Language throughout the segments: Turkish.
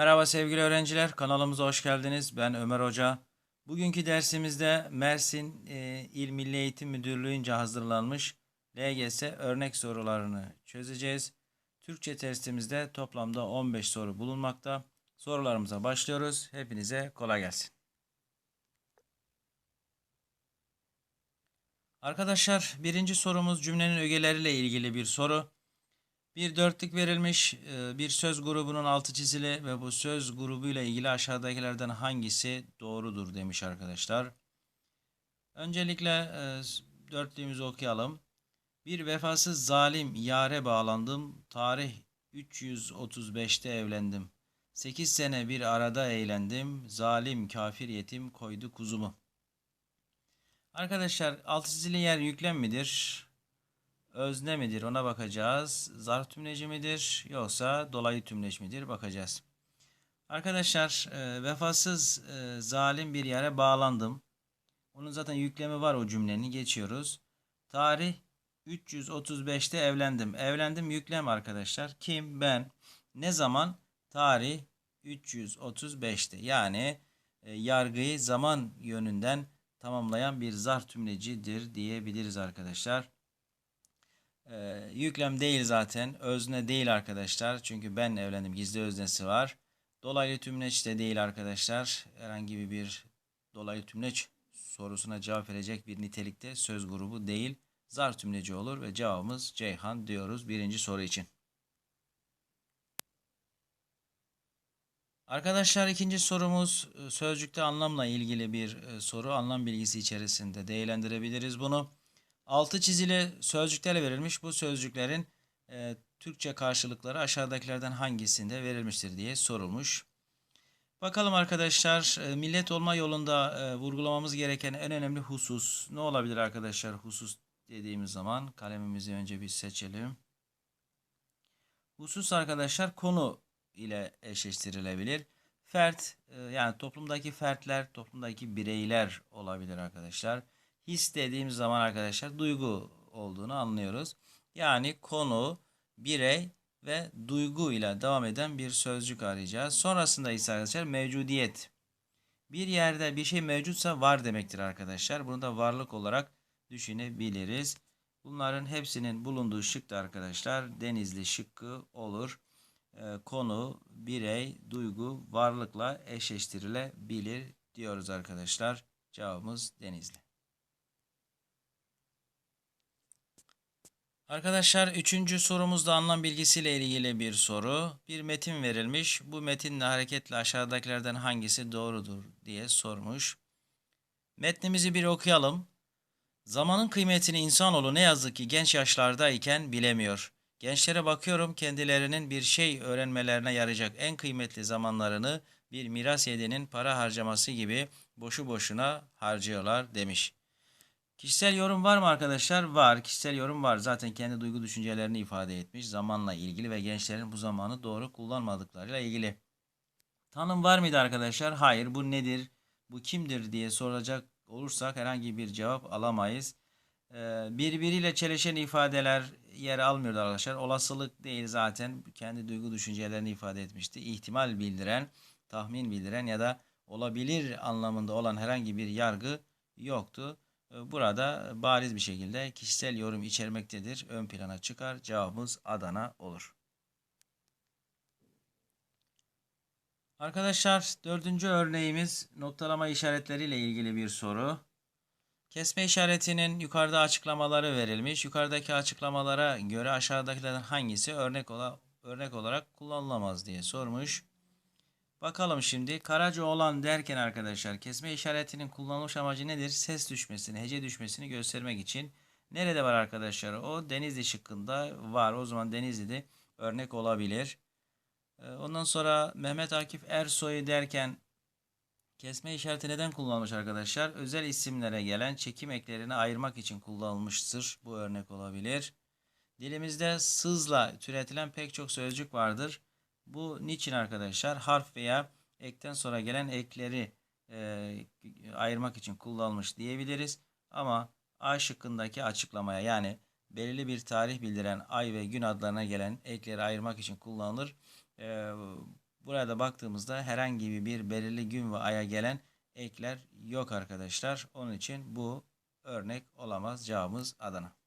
Merhaba sevgili öğrenciler, kanalımıza hoş geldiniz. Ben Ömer Hoca. Bugünkü dersimizde Mersin e, İl Milli Eğitim Müdürlüğü'nce hazırlanmış LGS örnek sorularını çözeceğiz. Türkçe testimizde toplamda 15 soru bulunmakta. Sorularımıza başlıyoruz. Hepinize kolay gelsin. Arkadaşlar birinci sorumuz cümlenin ögeleriyle ilgili bir soru. Bir dörtlük verilmiş e, bir söz grubunun altı çizili ve bu söz grubuyla ilgili aşağıdakilerden hangisi doğrudur demiş arkadaşlar. Öncelikle e, dörtlüğümüzü okuyalım. Bir vefasız zalim yare bağlandım. Tarih 335'te evlendim. 8 sene bir arada eğlendim. Zalim kafir yetim koydu kuzumu. Arkadaşlar altı çizili yer yüklem midir? Özne midir ona bakacağız. Zarf tümleci midir yoksa dolayı tümleç midir bakacağız. Arkadaşlar e, vefasız e, zalim bir yere bağlandım. Onun zaten yüklemi var o cümlenin geçiyoruz. Tarih 335'te evlendim. Evlendim yüklem arkadaşlar. Kim? Ben. Ne zaman? Tarih 335'te. Yani e, yargıyı zaman yönünden tamamlayan bir zarf tümlecidir diyebiliriz arkadaşlar. Ee, yüklem değil zaten. Özne değil arkadaşlar. Çünkü ben evlendim. Gizli öznesi var. Dolaylı tümleç de değil arkadaşlar. Herhangi bir dolaylı tümleç sorusuna cevap verecek bir nitelikte söz grubu değil. Zar tümleci olur ve cevabımız Ceyhan diyoruz birinci soru için. Arkadaşlar ikinci sorumuz e, sözcükte anlamla ilgili bir e, soru. Anlam bilgisi içerisinde değerlendirebiliriz bunu. Altı çizili sözcüklerle verilmiş. Bu sözcüklerin e, Türkçe karşılıkları aşağıdakilerden hangisinde verilmiştir diye sorulmuş. Bakalım arkadaşlar e, millet olma yolunda e, vurgulamamız gereken en önemli husus ne olabilir arkadaşlar husus dediğimiz zaman kalemimizi önce bir seçelim. Husus arkadaşlar konu ile eşleştirilebilir. Fert e, yani toplumdaki fertler, toplumdaki bireyler olabilir arkadaşlar. His zaman arkadaşlar duygu olduğunu anlıyoruz. Yani konu, birey ve duygu ile devam eden bir sözcük arayacağız. Sonrasında ise arkadaşlar mevcudiyet. Bir yerde bir şey mevcutsa var demektir arkadaşlar. Bunu da varlık olarak düşünebiliriz. Bunların hepsinin bulunduğu şık da arkadaşlar denizli şıkkı olur. Ee, konu, birey, duygu varlıkla eşleştirilebilir diyoruz arkadaşlar. Cevabımız denizli. Arkadaşlar üçüncü sorumuz da anlam bilgisiyle ilgili bir soru. Bir metin verilmiş. Bu metinle hareketle aşağıdakilerden hangisi doğrudur diye sormuş. Metnimizi bir okuyalım. Zamanın kıymetini insanoğlu ne yazık ki genç yaşlardayken bilemiyor. Gençlere bakıyorum kendilerinin bir şey öğrenmelerine yarayacak en kıymetli zamanlarını bir miras yedinin para harcaması gibi boşu boşuna harcıyorlar demiş. Kişisel yorum var mı arkadaşlar? Var. Kişisel yorum var. Zaten kendi duygu düşüncelerini ifade etmiş. Zamanla ilgili ve gençlerin bu zamanı doğru kullanmadıklarıyla ilgili. Tanım var mıydı arkadaşlar? Hayır. Bu nedir? Bu kimdir diye soracak olursak herhangi bir cevap alamayız. Ee, birbiriyle çelişen ifadeler yer almıyordu arkadaşlar. Olasılık değil zaten. Kendi duygu düşüncelerini ifade etmişti. İhtimal bildiren, tahmin bildiren ya da olabilir anlamında olan herhangi bir yargı yoktu. Ee, burada bariz bir şekilde kişisel yorum içermektedir. Ön plana çıkar. Cevabımız Adana olur. Arkadaşlar dördüncü örneğimiz noktalama işaretleriyle ilgili bir soru. Kesme işaretinin yukarıda açıklamaları verilmiş. Yukarıdaki açıklamalara göre aşağıdakilerden hangisi örnek, örnek olarak kullanılamaz diye sormuş. Bakalım şimdi Karaca olan derken arkadaşlar kesme işaretinin kullanılmış amacı nedir? Ses düşmesini, hece düşmesini göstermek için. Nerede var arkadaşlar? O Denizli şıkkında var. O zaman Denizli'de örnek olabilir. Ee, ondan sonra Mehmet Akif Ersoy derken kesme işareti neden kullanılmış arkadaşlar? Özel isimlere gelen çekim eklerini ayırmak için kullanılmıştır. Bu örnek olabilir. Dilimizde sızla türetilen pek çok sözcük vardır. Bu niçin arkadaşlar? Harf veya ekten sonra gelen ekleri e, ayırmak için kullanılmış diyebiliriz. Ama A şıkkındaki açıklamaya yani belirli bir tarih bildiren ay ve gün adlarına gelen ekleri ayırmak için kullanılır. E, Burada baktığımızda herhangi bir belirli gün ve aya gelen ekler yok arkadaşlar. Onun için bu örnek olamaz. Cevabımız Adana.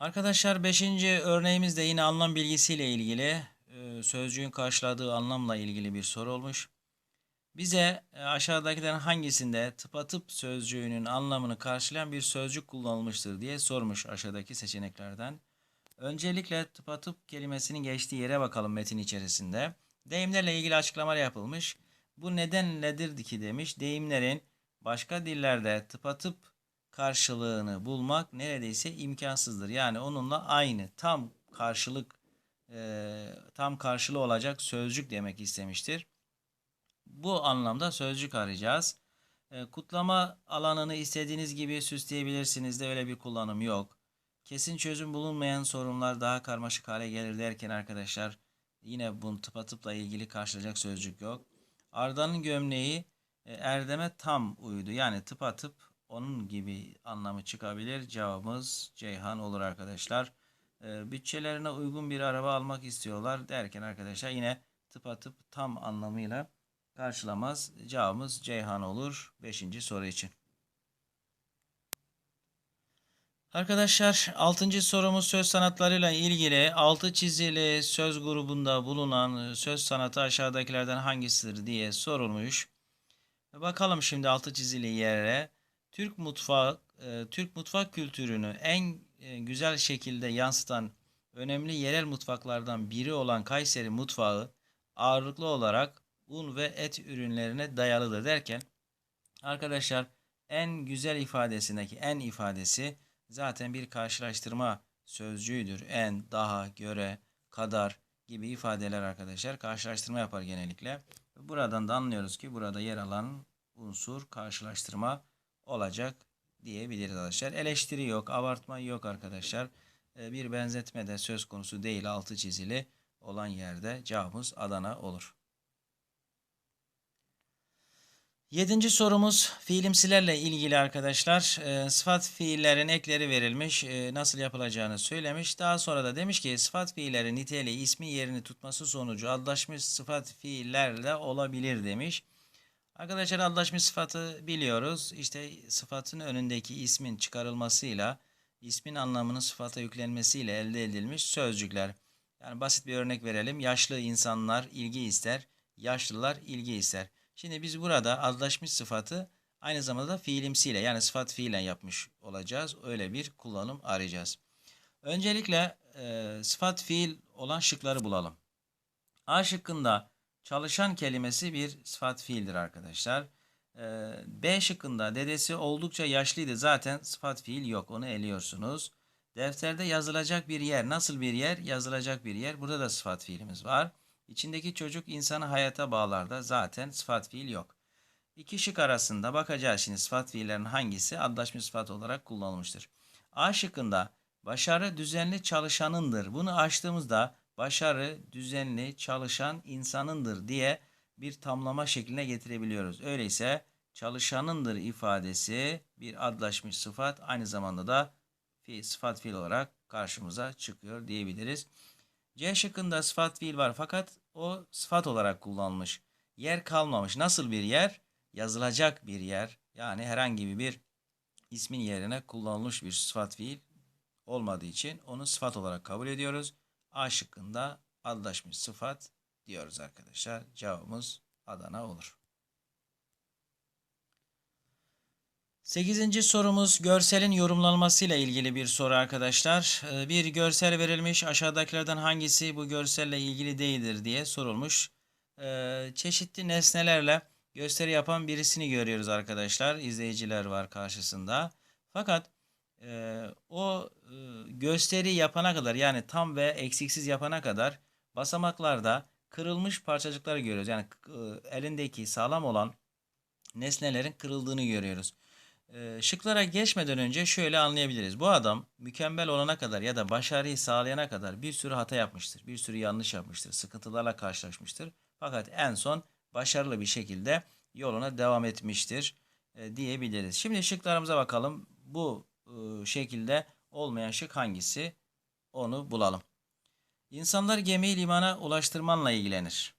Arkadaşlar 5. örneğimiz de yine anlam bilgisiyle ilgili e, sözcüğün karşıladığı anlamla ilgili bir soru olmuş. Bize e, aşağıdakilerin hangisinde tıpatıp sözcüğünün anlamını karşılayan bir sözcük kullanılmıştır diye sormuş aşağıdaki seçeneklerden. Öncelikle tıpatıp kelimesinin geçtiği yere bakalım metin içerisinde. Deyimlerle ilgili açıklamalar yapılmış. Bu nedenledir ki demiş. Deyimlerin başka dillerde tıpatıp karşılığını bulmak neredeyse imkansızdır. Yani onunla aynı tam karşılık e, tam karşılığı olacak sözcük demek istemiştir. Bu anlamda sözcük arayacağız. E, kutlama alanını istediğiniz gibi süsleyebilirsiniz de öyle bir kullanım yok. Kesin çözüm bulunmayan sorunlar daha karmaşık hale gelir derken arkadaşlar yine bunu tıpatıpla ilgili karşılayacak sözcük yok. Arda'nın gömleği e, Erdem'e tam uydu. Yani tıpatıp onun gibi anlamı çıkabilir. Cevabımız Ceyhan olur arkadaşlar. E, bütçelerine uygun bir araba almak istiyorlar derken arkadaşlar yine tıpatıp tam anlamıyla karşılamaz. Cevabımız Ceyhan olur 5. soru için. Arkadaşlar 6. sorumuz söz sanatlarıyla ilgili altı çizili söz grubunda bulunan söz sanatı aşağıdakilerden hangisidir diye sorulmuş. Bakalım şimdi altı çizili yere. Türk mutfağı, e, Türk mutfak kültürünü en e, güzel şekilde yansıtan önemli yerel mutfaklardan biri olan Kayseri mutfağı ağırlıklı olarak un ve et ürünlerine dayalıdır derken arkadaşlar en güzel ifadesindeki en ifadesi zaten bir karşılaştırma sözcüğüdür. En, daha, göre, kadar gibi ifadeler arkadaşlar karşılaştırma yapar genellikle. Buradan da anlıyoruz ki burada yer alan unsur karşılaştırma olacak diyebiliriz arkadaşlar. Eleştiri yok, abartma yok arkadaşlar. Ee, bir benzetme de söz konusu değil altı çizili olan yerde cevabımız Adana olur. Yedinci sorumuz fiilimsilerle ilgili arkadaşlar. E, sıfat fiillerin ekleri verilmiş. E, nasıl yapılacağını söylemiş. Daha sonra da demiş ki sıfat fiillerin niteliği ismi yerini tutması sonucu adlaşmış sıfat fiillerle olabilir demiş. Arkadaşlar adlaşmış sıfatı biliyoruz. İşte sıfatın önündeki ismin çıkarılmasıyla ismin anlamının sıfata yüklenmesiyle elde edilmiş sözcükler. Yani basit bir örnek verelim. Yaşlı insanlar ilgi ister. Yaşlılar ilgi ister. Şimdi biz burada adlaşmış sıfatı aynı zamanda fiilimsiyle yani sıfat fiilen yapmış olacağız. Öyle bir kullanım arayacağız. Öncelikle e, sıfat fiil olan şıkları bulalım. A şıkkında çalışan kelimesi bir sıfat fiildir arkadaşlar. E, B şıkkında dedesi oldukça yaşlıydı. Zaten sıfat fiil yok. Onu eliyorsunuz. Defterde yazılacak bir yer. Nasıl bir yer? Yazılacak bir yer. Burada da sıfat fiilimiz var. İçindeki çocuk insanı hayata bağlar da zaten sıfat fiil yok. İki şık arasında bakacağız şimdi sıfat fiillerin hangisi adlaşmış sıfat olarak kullanılmıştır. A şıkkında başarı düzenli çalışanındır. Bunu açtığımızda başarı düzenli çalışan insanındır diye bir tamlama şekline getirebiliyoruz. Öyleyse çalışanındır ifadesi bir adlaşmış sıfat aynı zamanda da fi, sıfat fiil olarak karşımıza çıkıyor diyebiliriz. C şıkkında sıfat fiil var fakat o sıfat olarak kullanılmış. Yer kalmamış. Nasıl bir yer? Yazılacak bir yer. Yani herhangi bir ismin yerine kullanılmış bir sıfat fiil olmadığı için onu sıfat olarak kabul ediyoruz. A şıkkında adlaşmış sıfat diyoruz arkadaşlar. Cevabımız Adana olur. Sekizinci sorumuz görselin yorumlanmasıyla ilgili bir soru arkadaşlar. Ee, bir görsel verilmiş aşağıdakilerden hangisi bu görselle ilgili değildir diye sorulmuş. Ee, çeşitli nesnelerle gösteri yapan birisini görüyoruz arkadaşlar. İzleyiciler var karşısında. Fakat e, o e, gösteri yapana kadar yani tam ve eksiksiz yapana kadar basamaklarda kırılmış parçacıkları görüyoruz. Yani e, elindeki sağlam olan nesnelerin kırıldığını görüyoruz. Ee, şıklara geçmeden önce şöyle anlayabiliriz. Bu adam mükemmel olana kadar ya da başarıyı sağlayana kadar bir sürü hata yapmıştır. Bir sürü yanlış yapmıştır. Sıkıntılarla karşılaşmıştır. Fakat en son başarılı bir şekilde yoluna devam etmiştir e, diyebiliriz. Şimdi şıklarımıza bakalım. Bu e, şekilde olmayan şık hangisi? Onu bulalım. İnsanlar gemiyi limana ulaştırmanla ilgilenir.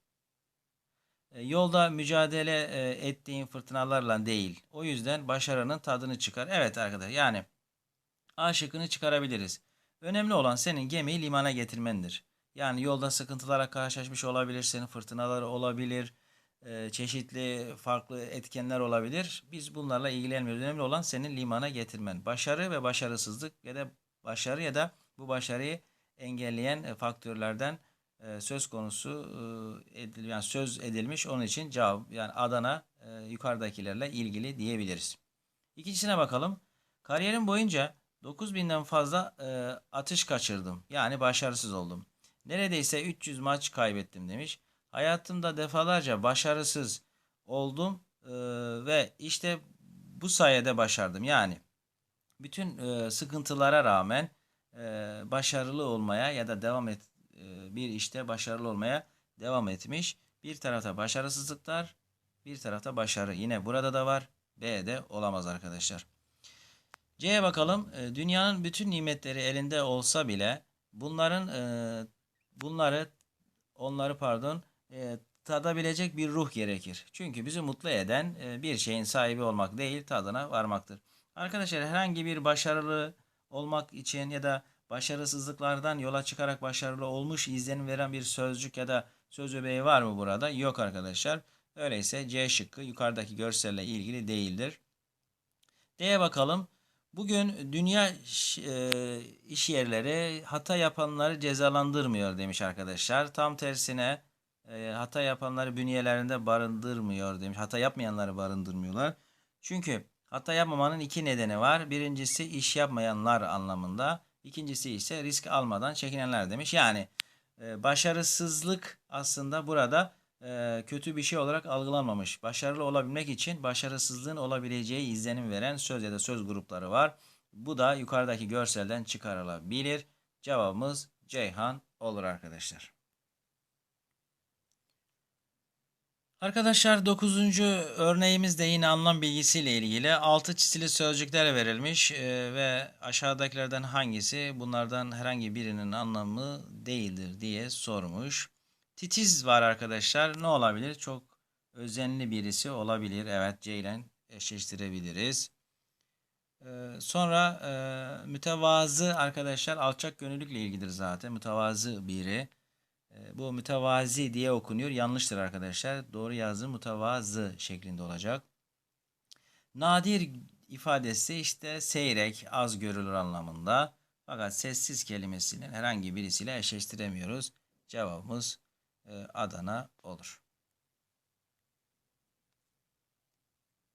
E, Yolda mücadele e, ettiğin fırtınalarla değil. O yüzden başarının tadını çıkar. Evet arkadaşlar yani A şıkkını çıkarabiliriz. Önemli olan senin gemiyi limana getirmendir. Yani yolda sıkıntılara karşılaşmış olabilirsin, fırtınalar olabilir, e, çeşitli farklı etkenler olabilir. Biz bunlarla ilgilenmiyoruz. Önemli olan senin limana getirmen. Başarı ve başarısızlık ya da başarı ya da bu başarıyı engelleyen e, faktörlerden e, söz konusu e, yani söz edilmiş. Onun için cevap yani Adana yukarıdakilerle ilgili diyebiliriz. İkincisine bakalım. Kariyerim boyunca 9000'den fazla atış kaçırdım. Yani başarısız oldum. Neredeyse 300 maç kaybettim demiş. Hayatımda defalarca başarısız oldum e, ve işte bu sayede başardım. Yani bütün e, sıkıntılara rağmen e, başarılı olmaya ya da devam et bir işte başarılı olmaya devam etmiş. Bir tarafta başarısızlıklar, bir tarafta başarı. Yine burada da var. B'de olamaz arkadaşlar. C'ye bakalım. Dünyanın bütün nimetleri elinde olsa bile bunların bunları onları pardon e, tadabilecek bir ruh gerekir. Çünkü bizi mutlu eden e, bir şeyin sahibi olmak değil tadına varmaktır. Arkadaşlar herhangi bir başarılı olmak için ya da başarısızlıklardan yola çıkarak başarılı olmuş izlenim veren bir sözcük ya da söz öbeği var mı burada? Yok arkadaşlar. Öyleyse C şıkkı yukarıdaki görselle ilgili değildir. D'ye bakalım. Bugün dünya e, iş yerleri hata yapanları cezalandırmıyor demiş arkadaşlar. Tam tersine e, hata yapanları bünyelerinde barındırmıyor demiş. Hata yapmayanları barındırmıyorlar. Çünkü hata yapmamanın iki nedeni var. Birincisi iş yapmayanlar anlamında. İkincisi ise risk almadan çekinenler demiş. Yani e, başarısızlık aslında burada e, kötü bir şey olarak algılanmamış. Başarılı olabilmek için başarısızlığın olabileceği izlenim veren söz ya da söz grupları var. Bu da yukarıdaki görselden çıkarılabilir. Cevabımız Ceyhan olur arkadaşlar. Arkadaşlar 9. örneğimiz de yine anlam bilgisiyle ilgili. Altı çizili sözcükler verilmiş e, ve aşağıdakilerden hangisi bunlardan herhangi birinin anlamı değildir diye sormuş. Titiz var arkadaşlar. Ne olabilir? Çok özenli birisi olabilir. Evet C ile eşleştirebiliriz. Ee, sonra e, mütevazı arkadaşlar alçak gönüllülükle ilgilidir zaten. Mütevazı biri. E, bu mütevazi diye okunuyor. Yanlıştır arkadaşlar. Doğru yazı mütevazı şeklinde olacak. Nadir ifadesi işte seyrek, az görülür anlamında. Fakat sessiz kelimesinin herhangi birisiyle eşleştiremiyoruz. Cevabımız e, Adana olur.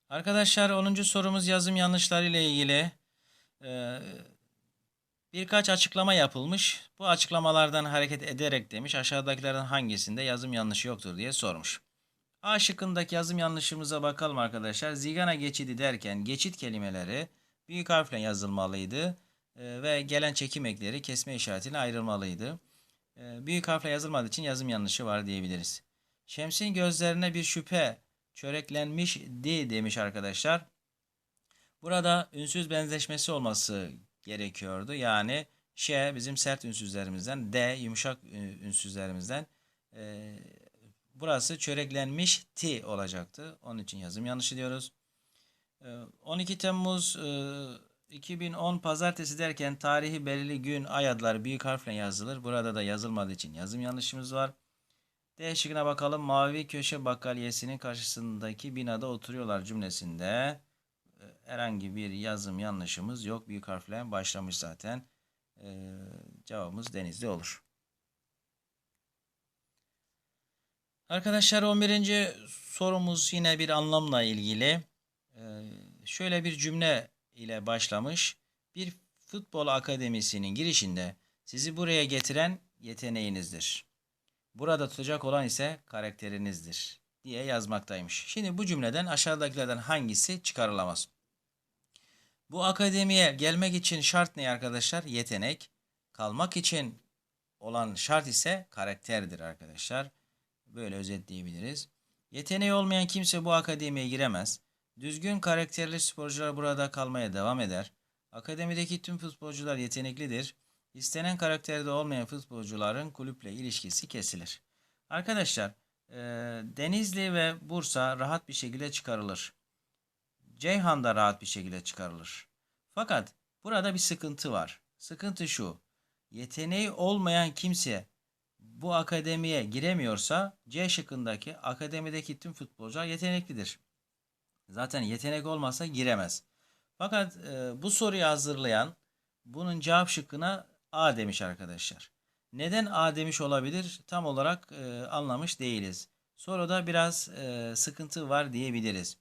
Arkadaşlar 10. sorumuz yazım yanlışları ile ilgili. Birkaç açıklama yapılmış. Bu açıklamalardan hareket ederek demiş aşağıdakilerden hangisinde yazım yanlışı yoktur diye sormuş. A şıkkındaki yazım yanlışımıza bakalım arkadaşlar. Zigana geçidi derken geçit kelimeleri büyük harfle yazılmalıydı. Ee, ve gelen çekim ekleri kesme işaretiyle ayrılmalıydı. Ee, büyük harfle yazılmadığı için yazım yanlışı var diyebiliriz. Şems'in gözlerine bir şüphe çöreklenmişdi demiş arkadaşlar. Burada ünsüz benzeşmesi olması gerekiyordu. Yani Ş bizim sert ünsüzlerimizden, D yumuşak ünsüzlerimizden. E, burası çöreklenmiş T olacaktı. Onun için yazım yanlışı diyoruz. E, 12 Temmuz e, 2010 pazartesi derken tarihi belirli gün ay adları büyük harfle yazılır. Burada da yazılmadığı için yazım yanlışımız var. D şıkkına bakalım. Mavi köşe bakkaliyesinin karşısındaki binada oturuyorlar cümlesinde. E, herhangi bir yazım yanlışımız yok. Büyük harfle başlamış zaten. Ee, cevabımız denizli olur. Arkadaşlar 11. sorumuz yine bir anlamla ilgili. Ee, şöyle bir cümle ile başlamış. Bir futbol akademisinin girişinde sizi buraya getiren yeteneğinizdir. Burada tutacak olan ise karakterinizdir diye yazmaktaymış. Şimdi bu cümleden aşağıdakilerden hangisi çıkarılamaz? Bu akademiye gelmek için şart ne arkadaşlar? Yetenek. Kalmak için olan şart ise karakterdir arkadaşlar. Böyle özetleyebiliriz. Yeteneği olmayan kimse bu akademiye giremez. Düzgün karakterli sporcular burada kalmaya devam eder. Akademideki tüm futbolcular yeteneklidir. istenen karakterde olmayan futbolcuların kulüple ilişkisi kesilir. Arkadaşlar e, Denizli ve Bursa rahat bir şekilde çıkarılır. Ceyhan da rahat bir şekilde çıkarılır. Fakat burada bir sıkıntı var. Sıkıntı şu. Yeteneği olmayan kimse bu akademiye giremiyorsa C şıkkındaki akademideki tüm futbolcular yeteneklidir. Zaten yetenek olmasa giremez. Fakat e, bu soruyu hazırlayan bunun cevap şıkkına A demiş arkadaşlar. Neden A demiş olabilir tam olarak e, anlamış değiliz. Soruda biraz e, sıkıntı var diyebiliriz.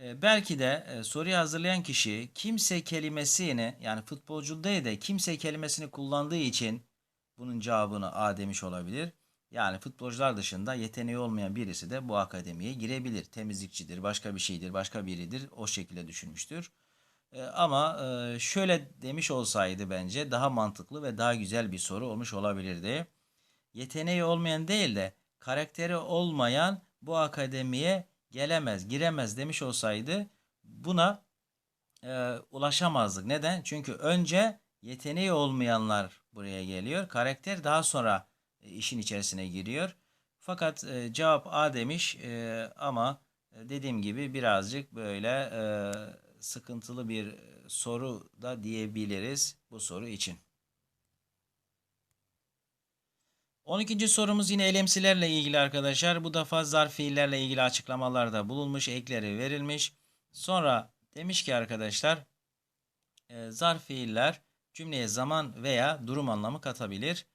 E, belki de e, soruyu hazırlayan kişi kimse kelimesini yani futbolcu değil de kimse kelimesini kullandığı için bunun cevabını A demiş olabilir. Yani futbolcular dışında yeteneği olmayan birisi de bu akademiye girebilir. Temizlikçidir, başka bir şeydir, başka biridir. O şekilde düşünmüştür. E, ama e, şöyle demiş olsaydı bence daha mantıklı ve daha güzel bir soru olmuş olabilirdi. Yeteneği olmayan değil de karakteri olmayan bu akademiye gelemez, giremez demiş olsaydı buna e, ulaşamazdık. Neden? Çünkü önce yeteneği olmayanlar buraya geliyor. Karakter daha sonra e, işin içerisine giriyor. Fakat e, cevap A demiş e, ama e, dediğim gibi birazcık böyle e, sıkıntılı bir soru da diyebiliriz bu soru için. 12. sorumuz yine elemsilerle ilgili arkadaşlar. Bu defa zarf fiillerle ilgili açıklamalarda bulunmuş, ekleri verilmiş. Sonra demiş ki arkadaşlar e, zarf fiiller cümleye zaman veya durum anlamı katabilir.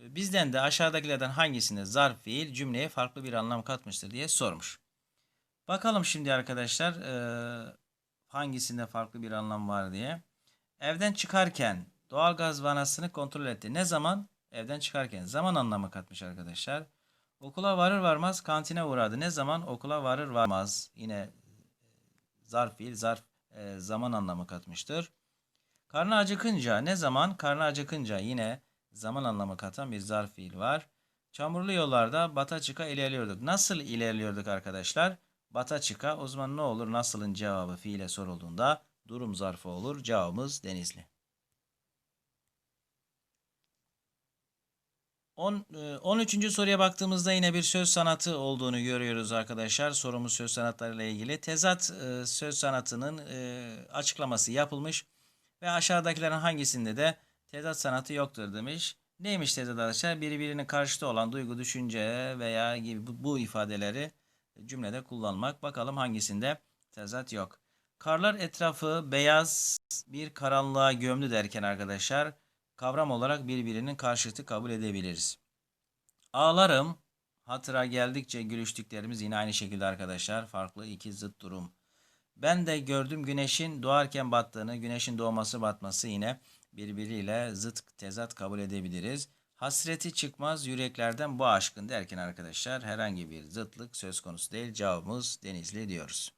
E, bizden de aşağıdakilerden hangisinde zarf fiil cümleye farklı bir anlam katmıştır diye sormuş. Bakalım şimdi arkadaşlar e, hangisinde farklı bir anlam var diye. Evden çıkarken doğalgaz vanasını kontrol etti. Ne zaman? Evden çıkarken. Zaman anlamı katmış arkadaşlar. Okula varır varmaz kantine uğradı. Ne zaman? Okula varır varmaz. Yine e, zarf fiil, zarf e, zaman anlamı katmıştır. Karnı acıkınca ne zaman? Karnı acıkınca yine zaman anlamı katan bir zarf fiil var. Çamurlu yollarda bata çıka ilerliyorduk. Nasıl ilerliyorduk arkadaşlar? Bata çıka o zaman ne olur? Nasılın cevabı fiile sorulduğunda durum zarfı olur. Cevabımız Denizli. 10, 13. E, soruya baktığımızda yine bir söz sanatı olduğunu görüyoruz arkadaşlar. Sorumuz söz sanatlarıyla ilgili. Tezat e, söz sanatının e, açıklaması yapılmış ve aşağıdakilerin hangisinde de tezat sanatı yoktur demiş. Neymiş tezat arkadaşlar? Birbirinin karşıtı olan duygu, düşünce veya gibi bu ifadeleri cümlede kullanmak. Bakalım hangisinde tezat yok. Karlar etrafı beyaz bir karanlığa gömdü derken arkadaşlar kavram olarak birbirinin karşıtı kabul edebiliriz. Ağlarım hatıra geldikçe gülüştüklerimiz yine aynı şekilde arkadaşlar. Farklı iki zıt durum. Ben de gördüm güneşin doğarken battığını, güneşin doğması batması yine birbiriyle zıt tezat kabul edebiliriz. Hasreti çıkmaz yüreklerden bu aşkın derken arkadaşlar herhangi bir zıtlık söz konusu değil. Cevabımız Denizli diyoruz.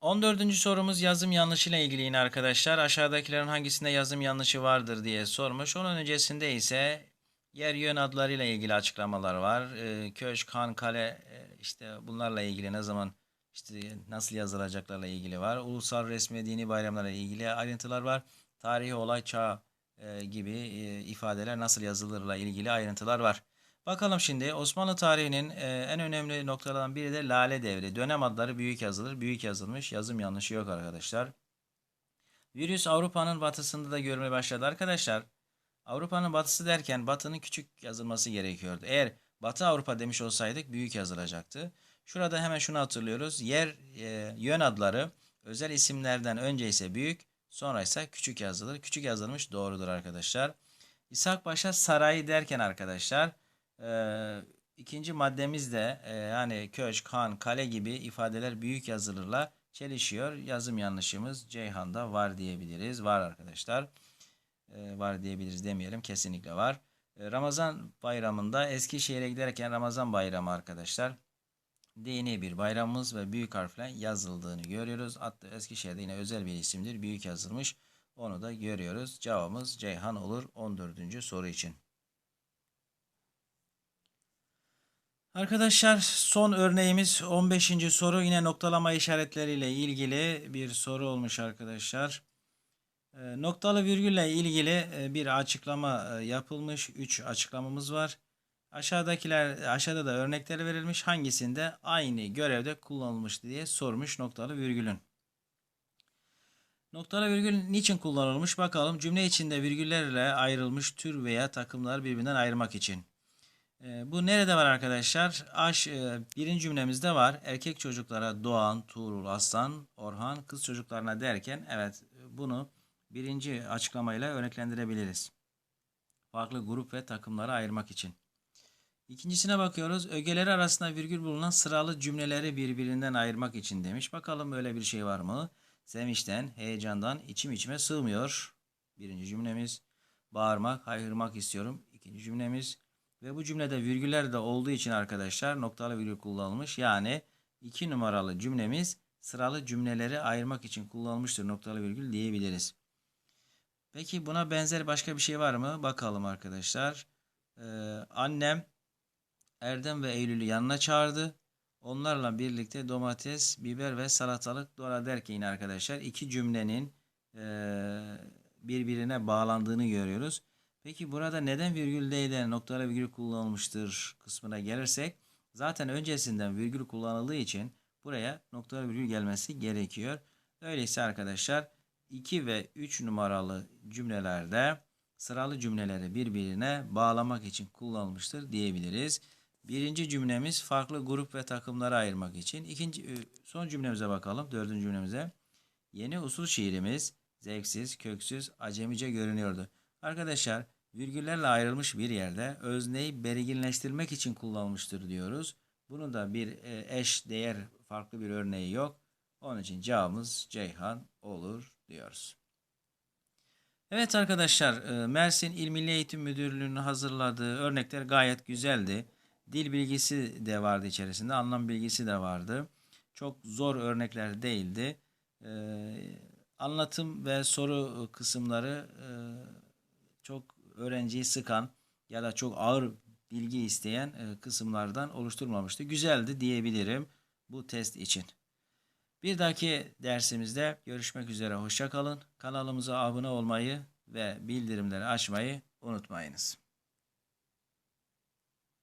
14. sorumuz yazım yanlışıyla ilgili yine arkadaşlar. Aşağıdakilerin hangisinde yazım yanlışı vardır diye sormuş. Onun öncesinde ise yer yön adlarıyla ilgili açıklamalar var. Ee, köşk, han, kale e, işte bunlarla ilgili ne zaman işte nasıl yazılacaklarla ilgili var. Ulusal resmi dini bayramlarla ilgili ayrıntılar var. Tarihi olay çağ e, gibi e, ifadeler nasıl yazılırla ilgili ayrıntılar var. Bakalım şimdi Osmanlı tarihinin e, en önemli noktalarından biri de Lale Devri. Dönem adları büyük yazılır. Büyük yazılmış. Yazım yanlışı yok arkadaşlar. Virüs Avrupa'nın batısında da görmeye başladı arkadaşlar. Avrupa'nın batısı derken batının küçük yazılması gerekiyordu. Eğer Batı Avrupa demiş olsaydık büyük yazılacaktı. Şurada hemen şunu hatırlıyoruz. Yer, e, yön adları özel isimlerden önce ise büyük, sonra ise küçük yazılır. Küçük yazılmış doğrudur arkadaşlar. İshak Paşa Sarayı derken arkadaşlar e, ikinci maddemiz de e, yani köşk, han, kale gibi ifadeler büyük yazılırla çelişiyor. Yazım yanlışımız Ceyhan'da var diyebiliriz. Var arkadaşlar. E, var diyebiliriz demeyelim. Kesinlikle var. E, Ramazan bayramında Eskişehir'e giderken Ramazan bayramı arkadaşlar. Dini bir bayramımız ve büyük harfle yazıldığını görüyoruz. Hatta Eskişehir'de yine özel bir isimdir. Büyük yazılmış. Onu da görüyoruz. Cevabımız Ceyhan olur 14. soru için. Arkadaşlar son örneğimiz 15. soru yine noktalama işaretleriyle ilgili bir soru olmuş arkadaşlar. E, noktalı virgülle ilgili e, bir açıklama e, yapılmış. 3 açıklamamız var. Aşağıdakiler aşağıda da örnekleri verilmiş. Hangisinde aynı görevde kullanılmış diye sormuş noktalı virgülün. Noktalı virgül niçin kullanılmış bakalım. Cümle içinde virgüllerle ayrılmış tür veya takımlar birbirinden ayırmak için. E, bu nerede var arkadaşlar? Aş, e, birinci cümlemizde var. Erkek çocuklara Doğan, Tuğrul, Aslan, Orhan, kız çocuklarına derken evet bunu birinci açıklamayla örneklendirebiliriz. Farklı grup ve takımlara ayırmak için. İkincisine bakıyoruz. Ögeleri arasında virgül bulunan sıralı cümleleri birbirinden ayırmak için demiş. Bakalım öyle bir şey var mı? Sevinçten, heyecandan içim içime sığmıyor. Birinci cümlemiz. Bağırmak, haykırmak istiyorum. İkinci cümlemiz. Ve bu cümlede virgüller de olduğu için arkadaşlar noktalı virgül kullanılmış. Yani iki numaralı cümlemiz sıralı cümleleri ayırmak için kullanılmıştır noktalı virgül diyebiliriz. Peki buna benzer başka bir şey var mı? Bakalım arkadaşlar. Ee, annem Erdem ve Eylül'ü yanına çağırdı. Onlarla birlikte domates, biber ve salatalık doğra derken yine arkadaşlar iki cümlenin e, birbirine bağlandığını görüyoruz. Peki burada neden virgül değil de noktalı virgül kullanılmıştır kısmına gelirsek zaten öncesinden virgül kullanıldığı için buraya noktalı virgül gelmesi gerekiyor. Öyleyse arkadaşlar 2 ve 3 numaralı cümlelerde sıralı cümleleri birbirine bağlamak için kullanılmıştır diyebiliriz. Birinci cümlemiz farklı grup ve takımlara ayırmak için. İkinci, e, son cümlemize bakalım. Dördüncü cümlemize. Yeni usul şiirimiz zevksiz, köksüz, acemice görünüyordu. Arkadaşlar virgüllerle ayrılmış bir yerde özneyi belirginleştirmek için kullanılmıştır diyoruz. Bunun da bir e, eş değer farklı bir örneği yok. Onun için cevabımız Ceyhan olur diyoruz. Evet arkadaşlar e, Mersin İl Milli Eğitim Müdürlüğü'nün hazırladığı örnekler gayet güzeldi. Dil bilgisi de vardı içerisinde, anlam bilgisi de vardı. Çok zor örnekler değildi. Ee, anlatım ve soru kısımları e, çok öğrenciyi sıkan ya da çok ağır bilgi isteyen e, kısımlardan oluşturmamıştı. Güzeldi diyebilirim bu test için. Bir dahaki dersimizde görüşmek üzere. Hoşçakalın. Kanalımıza abone olmayı ve bildirimleri açmayı unutmayınız.